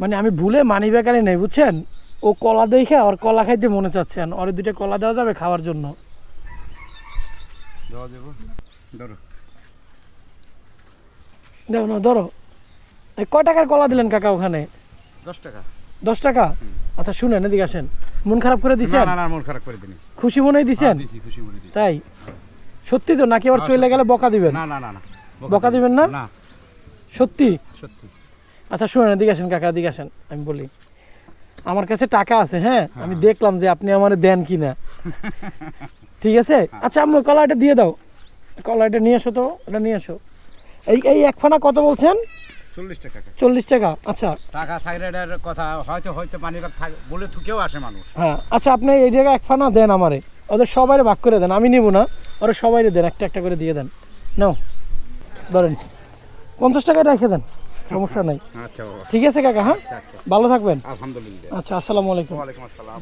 মানে আমি ভুলে মানি বেকারি নেই বুঝছেন? ও কলা দেখে আর কলা খাইতে মনে চাচ্ছেন ওর দুইটা কলা দেওয়া যাবে খাওয়ার জন্য। দেখো না ধরো। এই কয় টাকার কলা দিলেন কাকা ওখানে? দশ টাকা। দশ টাকা? আচ্ছা শুনেন এদিকে আসেন। মন খারাপ করে দিছেন? না না মন খারাপ করে দিনি খুশি মনেই দিছেন? খুশি মনে দিছি। তাই? সত্যি তো নাকি আবার চলে গেলে বকা দিবেন? না না না না। বকা দিবেন না? না। সত্যি? সত্যি। আচ্ছা শুনেন এদিকে আসেন কাকা এদিকে আসেন আমি বলি আমার কাছে টাকা আছে হ্যাঁ? আমি দেখলাম যে আপনি আমার দেন কিনা। ঠিক আছে? আচ্ছা আমি কলাইটা দিয়ে দাও। কলাইটা নিয়ে আসো তো এটা নিয়ে আসো এই এই এক ফানা কত বলছেন? চল্লিশ টাকা আচ্ছা। টাকা সাইডের কথা হয়তো হয়তো পানি বলে থুকেও আসে মানুষ। হ্যাঁ আচ্ছা আপনি এই জায়গায় এক ফানা দেন আমারে। ওদের সবাইরে ভাগ করে দেন আমি নিব না। ওরা সবাইরে দেন একটা একটা করে দিয়ে দেন। নাও ধরেন। পঞ্চাশ টাকা রেখে দেন। সমস্যা নাই। আচ্ছা ঠিক আছে কাকা হ্যাঁ? আচ্ছা আচ্ছা। ভালো থাকবেন। আলহামদুলিল্লাহ। আচ্ছা আসসালামু আলাইকুম। ওয়ালাইকুম আসসালাম।